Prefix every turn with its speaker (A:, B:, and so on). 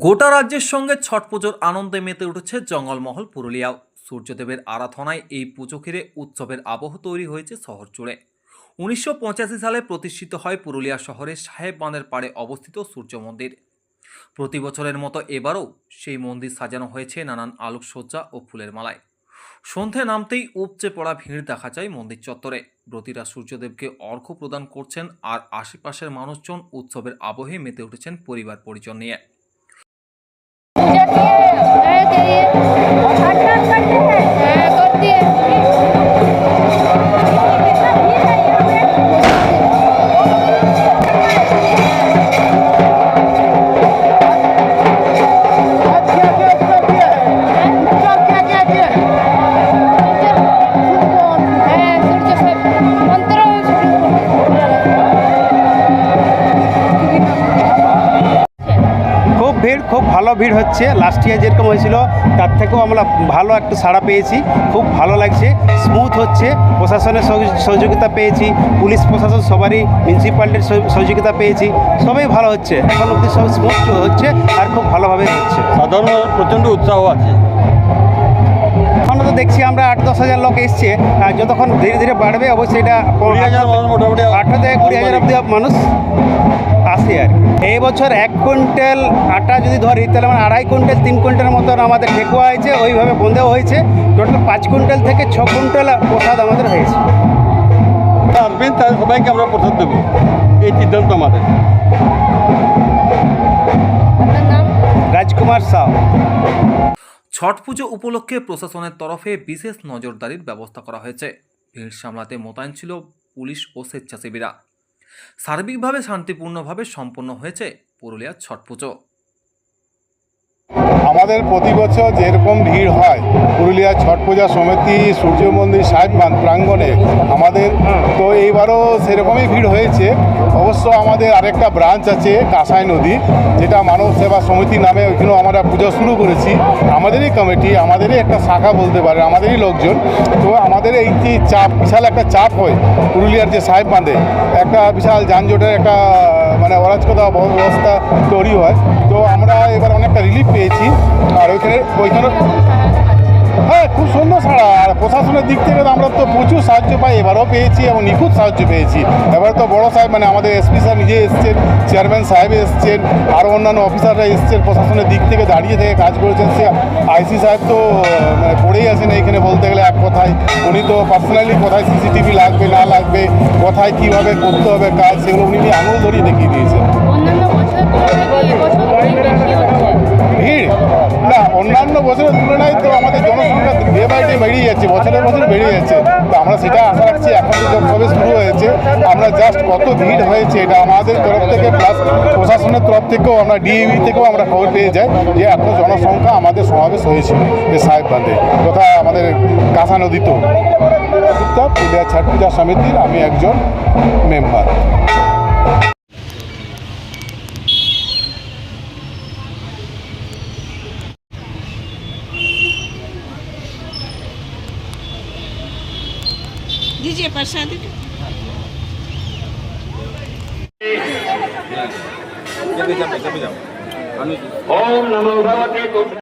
A: গোটা রাজ্যের সঙ্গে ছট পুজোর আনন্দে মেতে উঠেছে জঙ্গলমহল পুরুলিয়াও সূর্যদেবের আরাধনায় এই পুজো ঘিরে উৎসবের আবহ তৈরি হয়েছে শহর জুড়ে। উনিশশো পঁচাশি সালে প্রতিষ্ঠিত হয় পুরুলিয়া শহরের সাহেব বাঁধের পাড়ে অবস্থিত সূর্য মন্দির। প্রতি বছরের মতো এবারও সেই মন্দির সাজানো হয়েছে নানান আলোকসজ্জা ও ফুলের মালায়। সন্ধে নামতেই উপচে পড়া ভিড় দেখা যায় মন্দির চত্বরে। ব্রতীরা সূর্যদেবকে অর্ঘ্য প্রদান করছেন আর আশেপাশের মানুষজন উৎসবের আবহে মেতে উঠেছেন পরিবার পরিজন নিয়ে।
B: ভিড় খুব ভালো ভিড় হচ্ছে। লাস্ট ইয়ার যেরকম হয়েছিল তার থেকেও আমরা ভালো একটা সাড়া পেয়েছি। খুব ভালো লাগছে স্মুথ হচ্ছে প্রশাসনের সহযোগিতা পেয়েছি পুলিশ প্রশাসন সবারই মিউনিসিপ্যালিটির সহযোগিতা পেয়েছি সবই ভালো হচ্ছে। এখন অবধি সব স্মুথ হচ্ছে আর খুব ভালোভাবে হচ্ছে।
C: সাধারণ প্রচণ্ড উৎসাহ আছে।
B: এখন তো দেখছি আমরা আট দশ হাজার লোক এসছে। আর যতক্ষণ ধীরে ধীরে বাড়বে অবশ্যই এটা
C: কুড়ি হাজার মোটামুটি
B: আঠারো থেকে কুড়ি হাজার অব্দি মানুষ আসে আর। এই বছর এক কুইন্টাল আটা যদি ধরি তাহলে মানে আড়াই কুইন্টাল তিন কুইন্টালের মতন আমাদের ঠেকুয়া হয়েছে ওইভাবে বন্ধেও হয়েছে। টোটাল পাঁচ কুইন্টাল থেকে ছ কুইন্টাল প্রসাদ আমাদের হয়েছে।
C: আসবেন তাদের সবাইকে আমরা প্রসাদ দেবো। এই সিদ্ধান্ত আমাদের।
D: নাম?
B: রাজকুমার সাউ।
A: ছট পুজো উপলক্ষে প্রশাসনের তরফে বিশেষ নজরদারির ব্যবস্থা করা হয়েছে। ভিড় সামলাতে মোতায়েন ছিল পুলিশ ও স্বেচ্ছাসেবীরা। সার্বিকভাবে শান্তিপূর্ণভাবে সম্পন্ন হয়েছে পুরুলিয়ার ছট পুজো।
E: আমাদের প্রতি বছর যেরকম ভিড় হয় পুরুলিয়া ছট পূজা সমিতি, সূর্য মন্দির, সাহেব প্রাঙ্গণে আমাদের এইবারও সেরকমই ভিড় হয়েছে। অবশ্য আমাদের আরেকটা ব্রাঞ্চ আছে, কাঁসাই নদী, যেটা মানব সেবা সমিতি নামে ওইখানেও আমরা পুজো শুরু করেছি। আমাদেরই কমিটি আমাদেরই একটা শাখা বলতে পারে, আমাদেরই লোকজন। তো আমাদের এই যে চাপ, বিশাল একটা চাপ হয়, পুরুলিয়ার যে সাহেব বাঁধে, একটা বিশাল যানজটের একটা মানে অরাজকতা ব্যবস্থা তৈরি হয়। তো আমরা এবার অনেকটা রিলিফ পেয়েছি, আর ওইখানে ওইখানে হ্যাঁ খুব সুন্দর ছাড়া আর প্রশাসনের দিক থেকে তো আমরা তো প্রচুর সাহায্য পাই, এবারও পেয়েছি এবং নিখুঁত সাহায্য পেয়েছি। এবার তো বড় সাহেব মানে আমাদের এসপি স্যার নিজে এসছেন চেয়ারম্যান সাহেব এসছেন, আরও অন্যান্য অফিসাররা এসছেন, প্রশাসনের দিক থেকে দাঁড়িয়ে থেকে কাজ করেছেন। সে আইসি সাহেব তো মানে পড়েই আছেন এইখানে বলতে গেলে এক কথায়। উনি তো পার্সোনালি কোথায় সিসিটিভি লাগবে, না লাগবে, কোথায় কীভাবে করতে হবে, কাজ, সেগুলো উনি আঙুল ধরিয়ে দেখিয়ে দিয়েছেন। ডে বাই ডে বেড়ে যাচ্ছে, বছরের বছর বেড়ে যাচ্ছে। তো আমরা সেটা আশা রাখছি, এখন সবে শুরু হয়েছে। আমরা জাস্ট কত ভিড় হয়েছে এটা আমাদের তরফ থেকে প্লাস প্রশাসনের তরফ থেকেও আমরা ডিএবি থেকেও আমরা খবর পেয়ে যাই যে এত জনসংখ্যা আমাদের সমাবেশ হয়েছিল এই সাহেব বাঁধে। তথা আমাদের কাঁসা নদীতেও পুরুলিয়া ছাট পূজা সমিতির আমি একজন মেম্বার
F: दीजिए प्रसाद
G: ओम नमो भगवते